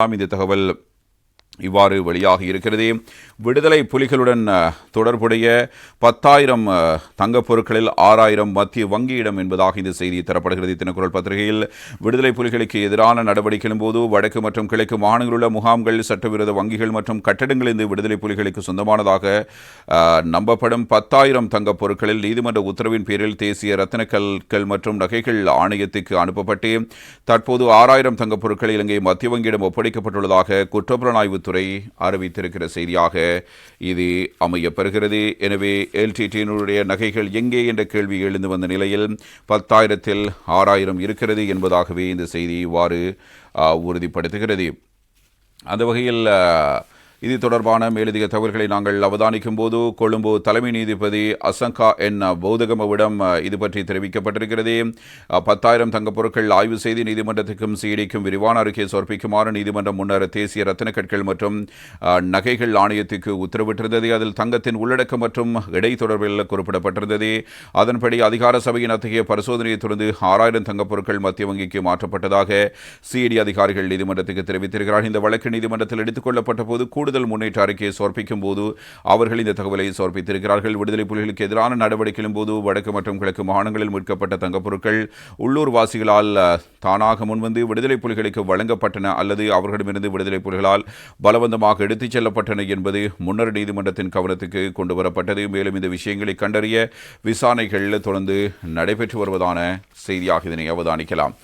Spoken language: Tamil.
இந்த தகவல் இவ்வாறு வெளியாகி இருக்கிறது. விடுதலை புலிகளுடன் தொடர்புடைய பத்தாயிரம் தங்கப் பொருட்களில் ஆறாயிரம் மத்திய வங்கியிடம் என்பதாக இந்த செய்தி தரப்படுகிறது. தினக்குரல் பத்திரிகையில் விடுதலை புலிகளுக்கு எதிரான நடவடிக்கையின் போது வடக்கு மற்றும் கிழக்கு மாநிலங்களில் உள்ள முகாம்கள் சட்டவிரோத வங்கிகள் மற்றும் கட்டடங்கள் இந்த விடுதலை புலிகளுக்கு சொந்தமானதாக நம்பப்படும் பத்தாயிரம் தங்கப் பொருட்களில் நீதிமன்ற உத்தரவின் பேரில் தேசிய ரத்தினக்கல்கள் மற்றும் நகைகள் ஆணையத்துக்கு அனுப்பப்பட்டு தற்போது ஆறாயிரம் தங்கப் பொருட்கள் இலங்கை மத்திய வங்கியிடம் ஒப்படைக்கப்பட்டுள்ளதாக துறை அறிவித்திருக்கிற செய்தியாக இது அமையப்பெறுகிறது. எனவே எல்டிடியினுடைய நகைகள் எங்கே என்ற கேள்வி எழுந்து வந்த நிலையில் பத்தாயிரத்தில் ஆறாயிரம் இருக்கிறது என்பதாகவே இந்த செய்தி இவ்வாறு உறுதிப்படுத்துகிறது. அந்த வகையில் இது தொடர்பான மேலதிக தகவல்களை நாங்கள் அவதானிக்கும் போது கொழும்பு தலைமை நீதிபதி அசங்கா என் பௌதகமவிடம் இது பற்றி தெரிவிக்கப்பட்டிருக்கிறது. பத்தாயிரம் தங்கப் பொருட்கள் ஆய்வு செய்து நீதிமன்றத்துக்கும் சிஐடிக்கும் விரிவான அறிக்கையை சமர்ப்பிக்குமாறு நீதிமன்றம் முன்னர் தேசிய ரத்தினக்கற்கள் மற்றும் நகைகள் ஆணையத்துக்கு உத்தரவிட்டிருந்தது. அதில் தங்கத்தின் உள்ளடக்கம் மற்றும் இடை தொடர்பில் குறிப்பிடப்பட்டிருந்தது. அதன்படி அதிகார சபையின் அத்தகைய பரிசோதனையை தொடர்ந்து ஆறாயிரம் தங்கப் பொருட்கள் மத்திய வங்கிக்கு மாற்றப்பட்டதாக சிஐடி அதிகாரிகள் நீதிமன்றத்துக்கு தெரிவித்திருக்கிறார் இந்த வழக்கு நீதிமன்றத்தில் எடுத்துக் கொள்ளப்பட்ட போது கூடுதல் முன்னேற்ற அறிக்கையை சமர்ப்பிக்கும் போது அவர்கள் இந்த தகவலை சமர்ப்பித்திருக்கிறார்கள் விடுதலை புலிகளுக்கு எதிரான நடவடிக்கையின் போது வடக்கு மற்றும் கிழக்கு மாகாணங்களில் மீட்கப்பட்ட தங்கப்பொருட்கள் உள்ளூர் வாசிகளால் தானாக முன்வந்து விடுதலை புலிகளுக்கு வழங்கப்பட்டன அல்லது அவர்களிடமிருந்து விடுதலை புலிகளால் பலவந்தமாக எடுத்துச் செல்லப்பட்டன என்பது முன்னர் நீதிமன்றத்தின் கவனத்துக்கு கொண்டு வரப்பட்டது. மேலும் இந்த விஷயங்களை கண்டறிய விசாரணைகள் தொடர்ந்து நடைபெற்று வருவதான செய்தியாக இதனை அவதானிக்கலாம்.